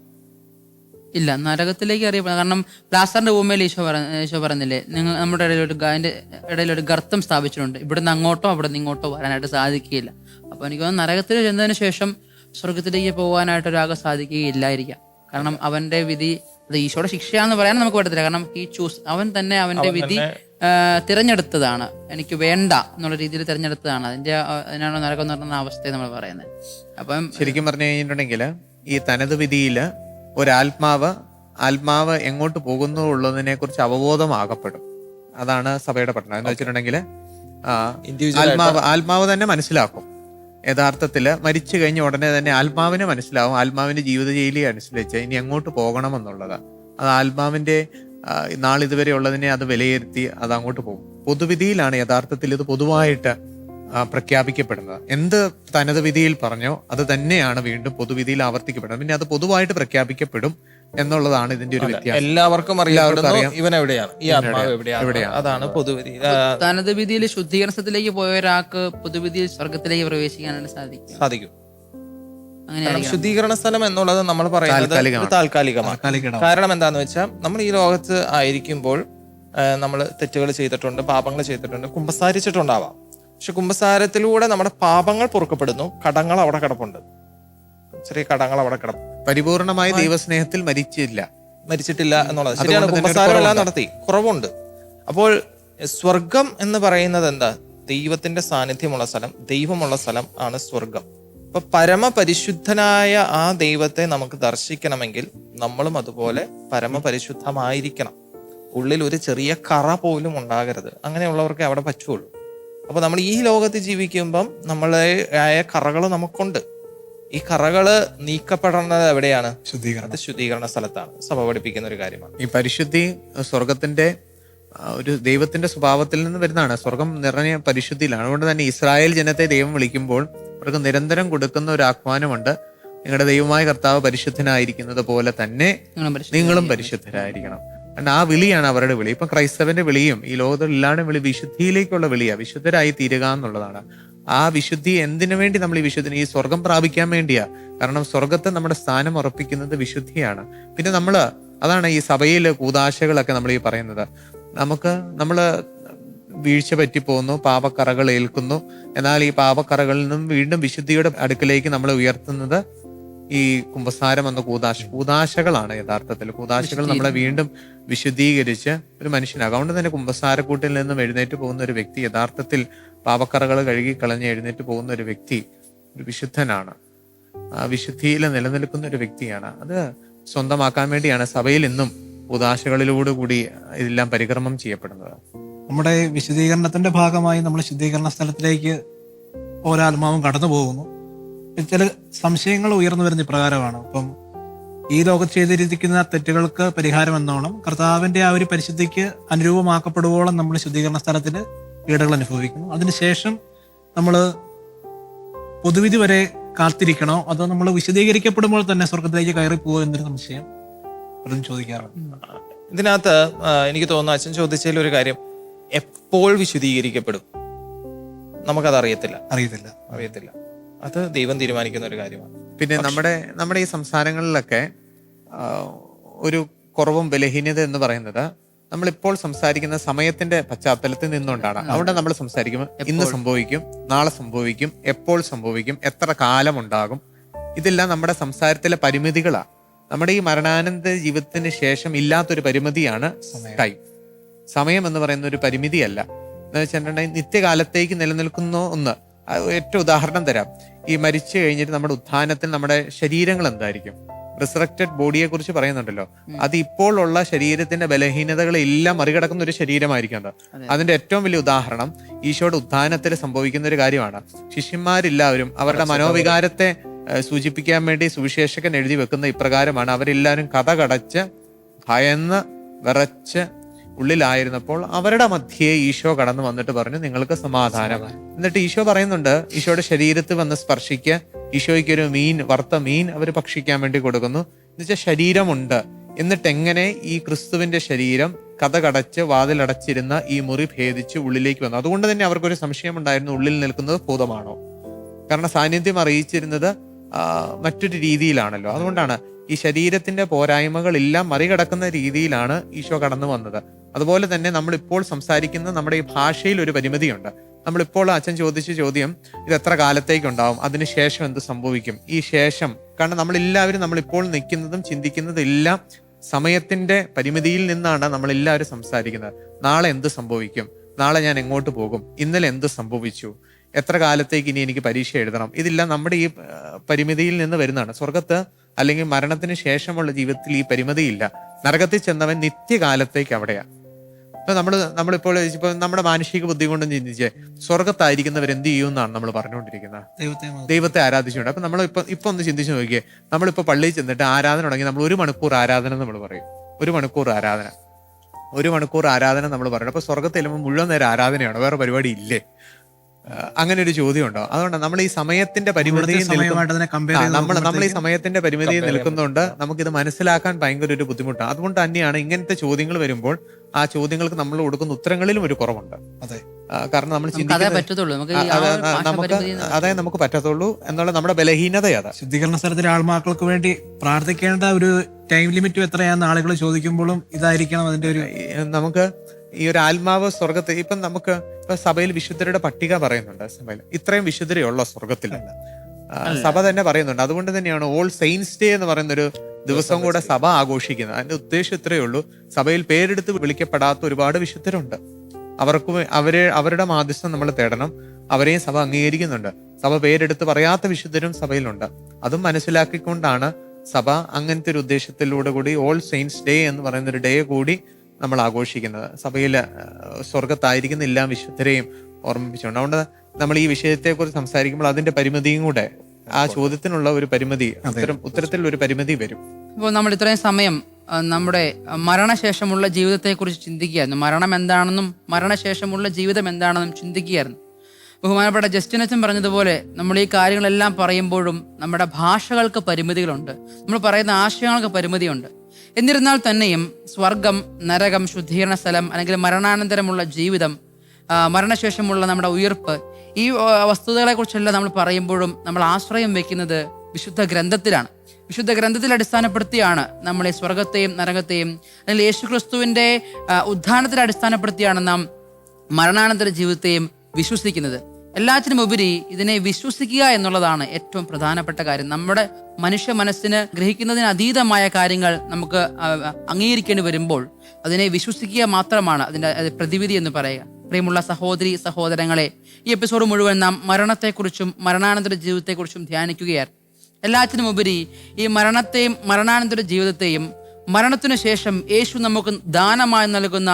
ഇല്ല നരകത്തിലേക്ക് അറിയപ്പെടുന്നത് കാരണം പ്ലാസ്റ്ററിന്റെ ഭൂമിയിൽ ഈശോ പറഞ്ഞ ഈശോ പറഞ്ഞില്ലേ നിങ്ങൾ നമ്മുടെ ഇടയിൽ ഒരു അതിന്റെ ഇടയിൽ ഒരു ഗർത്തം സ്ഥാപിച്ചിട്ടുണ്ട്. ഇവിടുന്ന് അങ്ങോട്ടോ അവിടെ നിന്ന് ഇങ്ങോട്ടോ വരാനായിട്ട് സാധിക്കുകയില്ല. അപ്പൊ എനിക്ക് തോന്നുന്നു നരകത്തിൽ ചെന്നതിന് ശേഷം സ്വർഗത്തിലേക്ക് പോകാനായിട്ട് ഒരാൾക്ക് സാധിക്കുകയില്ലായിരിക്കാം. കാരണം അവന്റെ വിധി അത് ഈശോയുടെ ശിക്ഷയാന്ന് പറയാൻ നമുക്ക് പറ്റത്തില്ല. കാരണം ഈ ചൂസ് അവൻ തന്നെ അവന്റെ വിധി തിരഞ്ഞെടുത്തതാണ്. എനിക്ക് വേണ്ട എന്നുള്ള രീതിയിൽ തിരഞ്ഞെടുത്തതാണ്. അതിന്റെ അതിനാണ് നരകം എന്ന് പറയുന്ന അവസ്ഥയെ നമ്മൾ പറയുന്നത്. അപ്പം ശരിക്കും പറഞ്ഞു കഴിഞ്ഞിട്ടുണ്ടെങ്കിൽ ഈ തനത് വിധിയിൽ ഒരാത്മാവ് ആത്മാവ് എങ്ങോട്ട് പോകുന്നു ഉള്ളതിനെ കുറിച്ച് അവബോധമാകപ്പെടും. അതാണ് സഭയുടെ പഠനം. എന്ന് വെച്ചിട്ടുണ്ടെങ്കിൽ ആത്മാവ് ആത്മാവ് തന്നെ മനസ്സിലാക്കും. യഥാർത്ഥത്തിൽ മരിച്ചു കഴിഞ്ഞ ഉടനെ തന്നെ ആത്മാവിനെ മനസ്സിലാവും. ആത്മാവിന്റെ ജീവിത ശൈലി അനുസരിച്ച് ഇനി എങ്ങോട്ട് പോകണമെന്നുള്ളത്. അത് ആത്മാവിന്റെ നാളിതുവരെ ഉള്ളതിനെ അത് വിലയിരുത്തി അത് അങ്ങോട്ട് പോകും. പൊതുവിധിയിലാണ് യഥാർത്ഥത്തിൽ ഇത് പൊതുവായിട്ട് പ്രഖ്യാപിക്കപ്പെടുന്നത്. എന്ത് തനത് വിധിയിൽ പറഞ്ഞോ അത് തന്നെയാണ് വീണ്ടും പൊതുവിധിയിൽ ആവർത്തിക്കപ്പെടുന്നത്. പിന്നെ അത് പൊതുവായിട്ട് പ്രഖ്യാപിക്കപ്പെടും എന്നുള്ളതാണ് ഇതിന്റെ ഒരു വ്യത്യാസം. എല്ലാവർക്കും അറിയാം. ഇവൻ എവിടെയാണ്? ഈ ആത്മാവ് എവിടെയാണ്? അതാണ് പൊതുവിധി. തനത് വിധിയിൽ ശുദ്ധീകരണത്തിലേക്ക് പോയ ഒരാൾക്ക് പൊതുവിധിയിൽ സ്വർഗത്തിലേക്ക് പ്രവേശിക്കാനായിട്ട് സാധിക്കും. സാധിക്കും. ശുദ്ധീകരണ സ്ഥലം എന്നുള്ളത് നമ്മൾ പറയുന്നത് താൽക്കാലികമാണ്. കാരണം എന്താന്ന് വെച്ചാൽ നമ്മൾ ഈ ലോകത്ത് ആയിരിക്കുമ്പോൾ നമ്മൾ തെറ്റുകൾ ചെയ്തിട്ടുണ്ട് പാപങ്ങൾ ചെയ്തിട്ടുണ്ട് കുമ്പസാരിച്ചിട്ടുണ്ടാവാം. പക്ഷെ കുമ്പസാരത്തിലൂടെ നമ്മുടെ പാപങ്ങൾ പൊറുക്കപ്പെടുന്നു. കടങ്ങൾ അവിടെ കിടപ്പുണ്ട്. ചെറിയ കടങ്ങൾ അവിടെ കിടപ്പ്. പരിപൂർണമായി ദൈവസ്നേഹത്തിൽ മരിച്ചില്ല. മരിച്ചിട്ടില്ല എന്നുള്ളത്. ശരിയാണ് കുമ്പസാരം എല്ലാം. നടത്തി. കുറവുണ്ട്. അപ്പോൾ സ്വർഗം എന്ന് പറയുന്നത് എന്താ? ദൈവത്തിന്റെ സാന്നിധ്യമുള്ള സ്ഥലം ദൈവമുള്ള സ്ഥലം ആണ് സ്വർഗം. അപ്പൊ പരമപരിശുദ്ധനായ ആ ദൈവത്തെ നമുക്ക് ദർശിക്കണമെങ്കിൽ നമ്മളും അതുപോലെ പരമപരിശുദ്ധമായിരിക്കണം. ഉള്ളിൽ ഒരു ചെറിയ കറ പോലും ഉണ്ടാകരുത്. അങ്ങനെയുള്ളവർക്ക് അവിടെ പറ്റുള്ളൂ. അപ്പൊ നമ്മൾ ഈ ലോകത്ത് ജീവിക്കുമ്പം നമ്മളെ ആയ കറകൾ നമുക്കുണ്ട്. ഈ കറകൾ നീക്കപ്പെടേണ്ടത് എവിടെയാണ്? ശുദ്ധീകരണം. അത് ശുദ്ധീകരണ സ്ഥലത്താണ്. സഭ പഠിപ്പിക്കുന്ന ഒരു കാര്യമാണ്. ഈ പരിശുദ്ധി സ്വർഗത്തിന്റെ ഒരു ദൈവത്തിന്റെ സ്വഭാവത്തിൽ നിന്ന് വരുന്നതാണ്. സ്വർഗം നിറഞ്ഞ പരിശുദ്ധിയിലാണ്. അതുകൊണ്ട് തന്നെ ഇസ്രായേൽ ജനത്തെ ദൈവം വിളിക്കുമ്പോൾ അവർക്ക് നിരന്തരം കൊടുക്കുന്ന ഒരു ആഹ്വാനമുണ്ട്. നിങ്ങളുടെ ദൈവമായ കർത്താവ് പരിശുദ്ധനായിരിക്കുന്നത് പോലെ തന്നെ നിങ്ങളും പരിശുദ്ധരായിരിക്കണം. കാരണം ആ വിളിയാണ് അവരുടെ വിളി. ഇപ്പം ക്രൈസ്തവന്റെ വിളിയും ഈ ലോകത്തിൽ എല്ലാവരുടെയും വിളി വിശുദ്ധിയിലേക്കുള്ള വിളിയാണ് വിശുദ്ധരായി തീരുക എന്നുള്ളതാണ്. ആ വിശുദ്ധി എന്തിനു വേണ്ടി നമ്മൾ ഈ വിശുദ്ധി ഈ സ്വർഗം പ്രാപിക്കാൻ വേണ്ടിയാ? കാരണം സ്വർഗത്തെ നമ്മുടെ സ്ഥാനം ഉറപ്പിക്കുന്നത് വിശുദ്ധിയാണ്. പിന്നെ നമ്മൾ അതാണ് ഈ സഭയിലെ കൂതാശകളൊക്കെ നമ്മൾ ഈ പറയുന്നത്. നമുക്ക് നമ്മൾ വീഴ്ച പറ്റിപ്പോകുന്നു പാപക്കറകൾ ഏൽക്കുന്നു. എന്നാൽ ഈ പാപക്കറകളിൽ നിന്നും വീണ്ടും വിശുദ്ധിയുടെ അടുക്കിലേക്ക് നമ്മൾ ഉയർത്തുന്നത് ഈ കുംഭസാരം എന്ന കൂതാശ കൂതാശകളാണ് യഥാർത്ഥത്തിൽ. കൂതാശകൾ നമ്മളെ വീണ്ടും വിശുദ്ധീകരിച്ച് ഒരു മനുഷ്യനാകും അതുകൊണ്ട് തന്നെ കുംഭസാരക്കൂട്ടിൽ നിന്നും എഴുന്നേറ്റ് പോകുന്ന ഒരു വ്യക്തി യഥാർത്ഥത്തിൽ പാപക്കറകൾ കഴുകി കളഞ്ഞ് എഴുന്നേറ്റ് പോകുന്ന ഒരു വ്യക്തി ഒരു വിശുദ്ധനാണ്. ആ വിശുദ്ധിയിൽ നിലനിൽക്കുന്ന ഒരു വ്യക്തിയാണ്. അത് സ്വന്തമാക്കാൻ വേണ്ടിയാണ് സഭയിൽ ഇന്നും കൂതാശകളിലൂടെ കൂടി ഇതെല്ലാം പരിക്രമം ചെയ്യപ്പെടുന്നത്. നമ്മുടെ വിശദീകരണത്തിന്റെ ഭാഗമായി നമ്മൾ ശുദ്ധീകരണ സ്ഥലത്തിലേക്ക് ഓരോ ആത്മാവും കടന്നു പോകുന്നു ചില സംശയങ്ങൾ ഉയർന്നു വരുന്ന ഇപ്രകാരമാണ് അപ്പം ഈ ലോകത്ത് ചെയ്തിരിക്കുന്ന തെറ്റുകൾക്ക് പരിഹാരം എന്നോണം കർത്താവിന്റെ ആ ഒരു പരിശുദ്ധിക്ക് അനുരൂപമാക്കപ്പെടുവോളം നമ്മൾ ശുദ്ധീകരണ സ്ഥലത്തിൽ പീഡകൾ അനുഭവിക്കുന്നു. അതിനുശേഷം നമ്മൾ പൊതുവിധി വരെ കാത്തിരിക്കണോ? അതോ നമ്മൾ വിശദീകരിക്കപ്പെടുമ്പോൾ തന്നെ സ്വർഗത്തിലേക്ക് കയറി പോകുമോ എന്നൊരു സംശയം പലരും ചോദിക്കാറുണ്ട്. ഇതിനകത്ത് എനിക്ക് തോന്നുന്നു അച്ഛൻ ചോദിച്ചതിൽ ഒരു കാര്യം. എപ്പോൾ വിശദീകരിക്കപ്പെടും നമുക്കത് അറിയത്തില്ല അറിയത്തില്ല. അറിയത്തില്ല. അത് ദൈവം തീരുമാനിക്കുന്ന ഒരു കാര്യമാണ്. പിന്നെ നമ്മുടെ നമ്മുടെ ഈ സംസ്ഥാനങ്ങളിലൊക്കെ ഒരു കുറവും ബലഹീനത എന്ന് പറയുന്നത് നമ്മളിപ്പോൾ സംസാരിക്കുന്ന സമയത്തിന്റെ പശ്ചാത്തലത്തിൽ നിന്നുകൊണ്ടാണ്. അവിടെ നമ്മൾ സംസാരിക്കുമ്പോൾ ഇന്ന് സംഭവിക്കും നാളെ സംഭവിക്കും എപ്പോൾ സംഭവിക്കും എത്ര കാലം ഉണ്ടാകും ഇതെല്ലാം നമ്മുടെ സംസാരത്തിലെ പരിമിതികളാണ് നമ്മുടെ ഈ മരണാനന്ദ ജീവിതത്തിന് ശേഷം ഇല്ലാത്തൊരു പരിമിതിയാണ് ടൈം. സമയം എന്ന് പറയുന്ന ഒരു പരിമിതിയല്ല. എന്ന് വെച്ചിട്ടുണ്ടെങ്കിൽ നിത്യകാലത്തേക്ക് നിലനിൽക്കുന്ന ഒന്ന് ഏറ്റവും ഉദാഹരണം തരാം. ഈ മരിച്ചു കഴിഞ്ഞിട്ട് നമ്മുടെ ഉത്ഥാനത്തിൽ നമ്മുടെ ശരീരങ്ങൾ എന്തായിരിക്കും? റിസറക്റ്റഡ് ബോഡിയെ കുറിച്ച് പറയുന്നുണ്ടല്ലോ. അത് ഇപ്പോൾ ഉള്ള ശരീരത്തിന്റെ ബലഹീനതകളെല്ലാം മറികടക്കുന്ന ഒരു ശരീരമായിരിക്കും അത്. അതിന്റെ ഏറ്റവും വലിയ ഉദാഹരണം ഈശോയുടെ ഉത്ഥാനത്തിൽ സംഭവിക്കുന്ന ഒരു കാര്യമാണ്. ശിഷ്യന്മാരെല്ലാവരും അവരുടെ മനോവികാരത്തെ സൂചിപ്പിക്കാൻ വേണ്ടി സുവിശേഷകൻ എഴുതി വെക്കുന്ന ഇപ്രകാരമാണ് അവരെല്ലാവരും കഥ കടച്ച് ഭയന്ന് വിറച്ച് ഉള്ളിലായിരുന്നപ്പോൾ അവരുടെ മധ്യേ ഈശോ കടന്നു വന്നിട്ട് പറഞ്ഞു നിങ്ങൾക്ക് സമാധാനം. എന്നിട്ട് ഈശോ പറയുന്നുണ്ട് ഈശോയുടെ ശരീരത്തിൽ വന്ന് സ്പർശിക്കുക ഈശോയ്ക്ക് ഒരു മീൻ വറുത്ത മീൻ അവർ ഭക്ഷിക്കാൻ വേണ്ടി കൊടുക്കുന്നു. എന്നുവെച്ചാൽ ശരീരമുണ്ട്. എന്നിട്ട് എങ്ങനെ ഈ ക്രിസ്തുവിന്റെ ശരീരം കഥ കടച്ച് വാതിലടച്ചിരുന്ന ഈ മുറി ഭേദിച്ച് ഉള്ളിലേക്ക് വന്നു? അതുകൊണ്ട് തന്നെ അവർക്കൊരു സംശയം സംശയമുണ്ടായിരുന്നു ഉള്ളിൽ നിൽക്കുന്നത് ഭൂതമാണോ? കാരണം സാന്നിധ്യം അറിയിച്ചിരുന്നത് മറ്റൊരു രീതിയിലാണല്ലോ. അതുകൊണ്ടാണ് ഈ ശരീരത്തിന്റെ പോരായ്മകളെല്ലാം മറികടക്കുന്ന രീതിയിലാണ് ഈശോ കടന്നു വന്നത്. അതുപോലെ തന്നെ നമ്മളിപ്പോൾ സംസാരിക്കുന്ന നമ്മുടെ ഈ ഭാഷയിൽ ഒരു പരിമിതിയുണ്ട്. നമ്മളിപ്പോൾ അച്ഛൻ ചോദിച്ച ചോദ്യം ഇത് എത്ര കാലത്തേക്കുണ്ടാവും? അതിനുശേഷം എന്ത് സംഭവിക്കും? ഈ ശേഷം കാരണം നമ്മളെല്ലാവരും നമ്മളിപ്പോൾ നിൽക്കുന്നതും ചിന്തിക്കുന്നതും എല്ലാം സമയത്തിന്റെ പരിമിതിയിൽ നിന്നാണ് നമ്മൾ എല്ലാവരും സംസാരിക്കുന്നത്. നാളെ എന്ത് സംഭവിക്കും? നാളെ ഞാൻ എങ്ങോട്ട് പോകും? ഇന്നലെ എന്ത് സംഭവിച്ചു? എത്ര കാലത്തേക്ക് ഇനി എനിക്ക് പരീക്ഷ എഴുതണം? ഇതെല്ലാം നമ്മുടെ ഈ പരിമിതിയിൽ നിന്ന് വരുന്നതാണ്. സ്വർഗത്ത് അല്ലെങ്കിൽ മരണത്തിന് ശേഷമുള്ള ജീവിതത്തിൽ ഈ പരിമിതിയില്ല. നരകത്തിൽ ചെന്നവൻ നിത്യകാലത്തേക്ക് അവിടെയാ. ഇപ്പൊ നമ്മൾ നമ്മളിപ്പോൾ ഇപ്പൊ നമ്മുടെ മാനുഷിക ബുദ്ധി കൊണ്ടും ചിന്തിച്ചേ സ്വർഗത്തായിരിക്കുന്നവർ എന്ത് ചെയ്യും എന്നാണ് നമ്മൾ പറഞ്ഞുകൊണ്ടിരിക്കുന്നത്. ദൈവത്തെ. ദൈവത്തെ ആരാധിച്ചുകൊണ്ട്. അപ്പൊ നമ്മൾ ഇപ്പൊ ഇപ്പൊ ഒന്ന് ചിന്തിച്ചു നോക്കിയേ നമ്മളിപ്പോ പള്ളിയിൽ ചെന്നിട്ട് ആരാധന തുടങ്ങി നമ്മൾ ഒരു മണിക്കൂർ ആരാധന നമ്മൾ പറയും. ഒരു മണിക്കൂർ ആരാധന. ഒരു മണിക്കൂർ ആരാധന നമ്മൾ പറയണം അപ്പൊ സ്വർഗത്തിൽ ചെല്ലുമ്പോൾ മുഴുവൻ നേരം ആരാധനയാണ്? വേറെ പരിപാടി ഇല്ലേ? അങ്ങനെ ഒരു ചോദ്യം ഉണ്ടോ അതുകൊണ്ട് നമ്മൾ ഈ സമയത്തിന്റെ പരിമിതിയിൽ നമ്മൾ നമ്മൾ ഈ സമയത്തിന്റെ പരിമിതിയിൽ നിൽക്കുന്നുണ്ട്. നമുക്ക് ഇത് നമുക്കിത് മനസ്സിലാക്കാൻ ഭയങ്കര ഒരു ബുദ്ധിമുട്ടാണ്. അതുകൊണ്ട് തന്നെയാണ് ഇങ്ങനത്തെ ചോദ്യങ്ങൾ വരുമ്പോൾ ആ ചോദ്യങ്ങൾക്ക് നമ്മൾ കൊടുക്കുന്ന ഉത്തരങ്ങളിലും ഒരു കുറവുണ്ട്. അതെ. കാരണം നമ്മൾ നമുക്ക് അതേ നമുക്ക് പറ്റത്തുള്ളൂ എന്നുള്ള നമ്മുടെ ബലഹീനത അതാ. ശുദ്ധീകരണ സ്ഥലത്തിലെ ആൾമാക്കൾക്ക് വേണ്ടി പ്രാർത്ഥിക്കേണ്ട ഒരു ടൈം ലിമിറ്റ് എത്രയാണെന്ന് ആളുകൾ ചോദിക്കുമ്പോഴും ഇതായിരിക്കണം അതിന്റെ ഒരു നമുക്ക് ഈ ഒരു ആത്മാവ് സ്വർഗത്തെ ഇപ്പം നമുക്ക് ഇപ്പൊ സഭയിൽ വിശുദ്ധരുടെ പട്ടിക പറയുന്നുണ്ട് സഭയിൽ ഇത്രയും വിശുദ്ധരെയുള്ള ആ, സഭ തന്നെ പറയുന്നുണ്ട്. അതുകൊണ്ട് തന്നെയാണ് ഓൾ സെയിൻസ് ഡേ എന്ന് പറയുന്ന ഒരു ദിവസം കൂടെ സഭ ആഘോഷിക്കുന്നത്. അതിന്റെ ഉദ്ദേശം ഇത്രയേ ഉള്ളൂ. സഭയിൽ പേരെടുത്ത് വിളിക്കപ്പെടാത്ത ഒരുപാട് വിശുദ്ധരുണ്ട്. അവർക്ക് അവരെ അവരുടെ മാധ്യസ്ഥം നമ്മൾ തേടണം. അവരെയും സഭ അംഗീകരിക്കുന്നുണ്ട്. സഭ പേരെടുത്ത് പറയാത്ത വിശുദ്ധരും സഭയിലുണ്ട്. അതും മനസ്സിലാക്കിക്കൊണ്ടാണ് സഭ അങ്ങനത്തെ ഒരു ഉദ്ദേശത്തിലൂടെ കൂടി ഓൾ സെയിൻസ് ഡേ എന്ന് പറയുന്ന ഒരു ഡേ കൂടി നമ്മൾ ആഘോഷിക്കുന്നത്. സഭയിൽ സ്വർഗത്തായിരിക്കുന്ന എല്ലാ വിശുദ്ധരെയും ഓർമ്മിപ്പിച്ചുകൊണ്ട്. അതുകൊണ്ട് നമ്മൾ ഈ വിഷയത്തെക്കുറിച്ച് സംസാരിക്കുമ്പോൾ അതിന്റെ പരിമിതിയും കൂടെ ആ ചോദ്യത്തിനുള്ള ഒരു പരിമിതി ഉത്തരം ഉത്തരത്തിൽ ഒരു പരിമിതി വരും. അപ്പോൾ നമ്മൾ ഇത്രയും സമയം നമ്മുടെ മരണശേഷമുള്ള ജീവിതത്തെക്കുറിച്ച് ചിന്തിക്കുകയായിരുന്നു. മരണം എന്താണെന്നും മരണശേഷമുള്ള ജീവിതം എന്താണെന്നും ചിന്തിക്കുകയായിരുന്നു. ബഹുമാനപ്പെട്ട ജസ്റ്റിനച്ചൻ പറഞ്ഞതുപോലെ നമ്മൾ ഈ കാര്യങ്ങളെല്ലാം പറയുമ്പോഴും നമ്മുടെ ഭാഷകൾക്ക് പരിമിതികളുണ്ട്. നമ്മൾ പറയുന്ന ആശയങ്ങൾക്ക് പരിമിതിയുണ്ട്. എന്നിരുന്നാൽ തന്നെയും സ്വർഗം നരകം ശുദ്ധീകരണ സ്ഥലം അല്ലെങ്കിൽ മരണാനന്തരമുള്ള ജീവിതം മരണശേഷമുള്ള നമ്മുടെ ഉയർപ്പ് ഈ വസ്തുതകളെക്കുറിച്ചെല്ലാം നമ്മൾ പറയുമ്പോഴും നമ്മൾ ആശ്രയം വെക്കുന്നത് വിശുദ്ധ ഗ്രന്ഥത്തിലാണ്. വിശുദ്ധ ഗ്രന്ഥത്തിൽ അടിസ്ഥാനപ്പെടുത്തിയാണ് നമ്മൾ ഈ സ്വർഗത്തെയും നരകത്തെയും അല്ലെങ്കിൽ യേശുക്രിസ്തുവിന്റെ ഉദ്ധാനത്തിൽ അടിസ്ഥാനപ്പെടുത്തിയാണ് നാം മരണാനന്തര ജീവിതത്തെയും വിശ്വസിക്കുന്നത്. എല്ലാറ്റിനും ഉപരി ഇതിനെ വിശ്വസിക്കുക എന്നുള്ളതാണ് ഏറ്റവും പ്രധാനപ്പെട്ട കാര്യം. നമ്മുടെ മനുഷ്യ മനസ്സിന് ഗ്രഹിക്കുന്നതിന് അതീതമായ കാര്യങ്ങൾ നമുക്ക് അംഗീകരിക്കേണ്ടി വരുമ്പോൾ അതിനെ വിശ്വസിക്കുക മാത്രമാണ് അതിന്റെ പ്രതിവിധി എന്ന് പറയുക. പ്രിയമുള്ള സഹോദരി സഹോദരങ്ങളെ ഈ എപ്പിസോഡ് മുഴുവൻ നാം മരണത്തെക്കുറിച്ചും മരണാനന്തര ജീവിതത്തെക്കുറിച്ചും എല്ലാത്തിനും ഉപരി ഈ മരണത്തെയും മരണാനന്തര ജീവിതത്തെയും മരണത്തിനു ശേഷം യേശു നമുക്ക് ദാനമായി നൽകുന്ന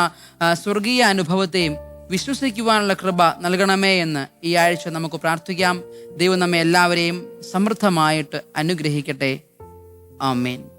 സ്വർഗീയ അനുഭവത്തെയും വിശ്വസിക്കുവാനുള്ള കൃപ നൽകണമേ എന്ന് ഈ ആഴ്ച നമുക്ക് പ്രാർത്ഥിക്കാം. ദൈവം നമ്മെ എല്ലാവരെയും സമൃദ്ധമായിട്ട് അനുഗ്രഹിക്കട്ടെ. ആമേൻ.